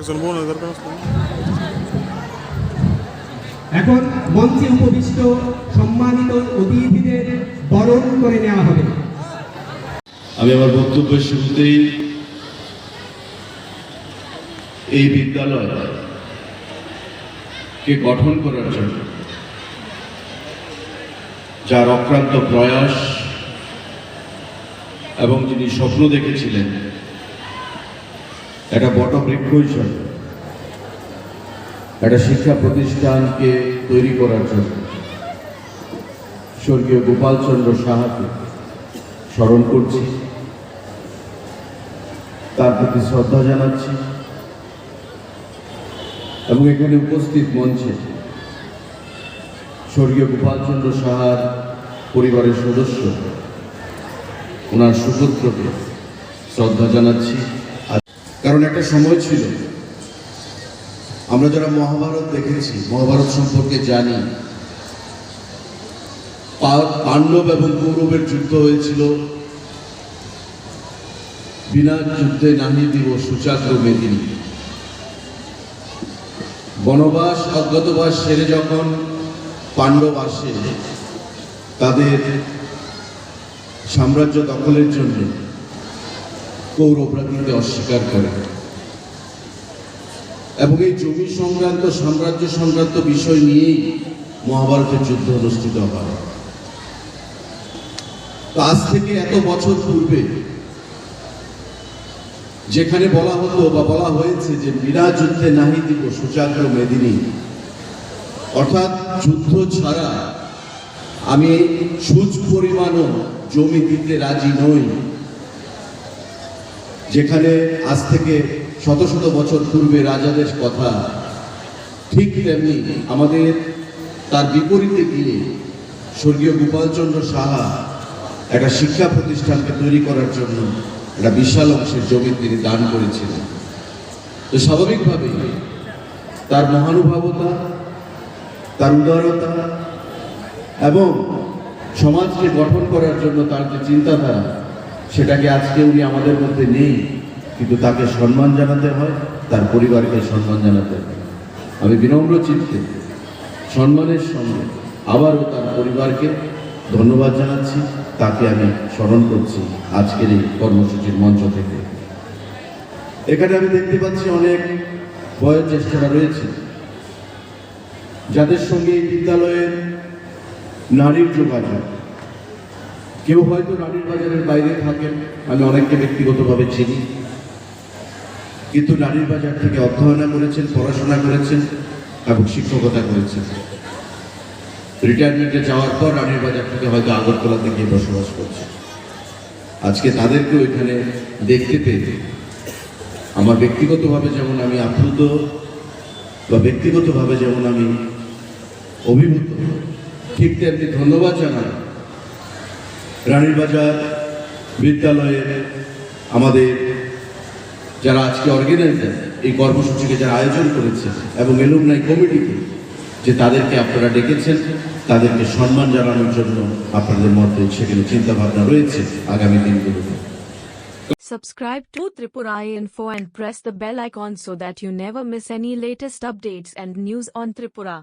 একজন বোনের দরকার এখন মঞ্চে উপবিষ্ট সম্মানিত অতিথিদের বরণ করে নেওয়া হবে। আমি আমার বক্তব্যের শুরুতেই এই বিদ্যালয় কে গঠন করার জন্য যার অক্রান্ত প্রয়াস এবং যিনি স্বপ্ন দেখেছিলেন একটা বটবৃক্ষ হিসাবে একটা শিক্ষা প্রতিষ্ঠানকে তৈরি করার জন্য। স্বর্গীয় গোপালচন্দ্র সাহাকে স্মরণ করছি, তার প্রতি শ্রদ্ধা জানাচ্ছি এবং এখানে উপস্থিত মঞ্চে স্বর্গীয় গোপালচন্দ্র সাহার পরিবারের সদস্য, ওনার সুপুত্রকে শ্রদ্ধা জানাচ্ছি। কারণ একটা সময় ছিল, আমরা যারা মহাভারত দেখেছি, মহাভারত সম্পর্কে জানি পাণ্ডব এবং কৌরবের যুদ্ধ হয়েছিল। বিনা যুদ্ধে নাহি দিব সুচাগ্র মেদিনী। বনবাস, অজ্ঞাতবাস সেরে যখন পাণ্ডব আসে, তাদের সাম্রাজ্য দখলের জন্য কৌরবরা কিন্তু অস্বীকার করে। এবং এই জমি সংক্রান্ত, সাম্রাজ্য সংক্রান্ত বিষয় নিয়েই মহাভারতের যুদ্ধ অনুষ্ঠিত হয়। আজ থেকে এত বছর পূর্বে যেখানে বলা হতো বা বলা হয়েছে যে বিনা যুদ্ধে নাহি দিব সুচাগ্র মেদিনী। অর্থাৎ যুদ্ধ ছাড়া আমি সুচ পরিমাণও জমি দিতে রাজি নই। যেখানে আজ থেকে শত শত বছর পূর্বে রাজাদের কথা, ঠিক তেমনি আমাদের তার বিপরীতে গিয়ে স্বর্গীয় গোপালচন্দ্র সাহা একটা শিক্ষা প্রতিষ্ঠানকে তৈরি করার জন্য একটা বিশাল অংশের জমি তিনি দান করেছিলেন। তো স্বাভাবিকভাবেই তার মহানুভবতা, তার উদারতা এবং সমাজকে গঠন করার জন্য তার যে চিন্তাধারা সেটাকে আজকে উনি আমাদের মধ্যে নেই, কিন্তু তাকে সম্মান জানাতে হয়, তার পরিবারকে সম্মান জানাতে হয়। আমি বিনম্র চিত্তে সম্মানের সঙ্গে আবারও তার পরিবারকে ধন্যবাদ জানাচ্ছি, তাকে আমি স্মরণ করছি আজকের এই কর্মসূচির মঞ্চ থেকে। এখানে আমি দেখতে পাচ্ছি অনেক বয়োজ্যেষ্ঠরা রয়েছে, যাদের সঙ্গে এই বিদ্যালয়ের নারীর যোগাযোগ কেউ হয়তো নারীর বাজারের বাইরে থাকেন, আমি অনেককে ব্যক্তিগতভাবে চিনি। কিন্তু নারীর বাজার থেকে অধ্যয়ন করেছেন, পড়াশোনা করেছেন এবং শিক্ষকতা করেছেন। রিটায়ারমেন্টে যাওয়ার পর রানীর বাজার থেকে হয়তো আগরতলাতে গিয়ে বসবাস করছে। আজকে তাদেরকেও এখানে দেখতে পেয়ে আমার ব্যক্তিগতভাবে যেমন আমি আপ্লুত বা ব্যক্তিগতভাবে যেমন আমি অভিভূত, ঠিক তেমনি ধন্যবাদ জানাই রানীর বাজার বিদ্যালয়ের আমাদের যারা আজকে অর্গানাইজার এই কর্মসূচিকে যারা আয়োজন করেছে এবং এলুমনাই কমিটিকে যে তাদেরকে আপনারা ডেকেছেন, তাদেরকে সম্মান জানানোর জন্য আপনাদের মধ্যে সেখানে চিন্তা ভাবনা রয়েছে আগামী দিনগুলোতে Subscribe to Tripura Info and press the bell icon so that you never miss any latest updates and news on Tripura.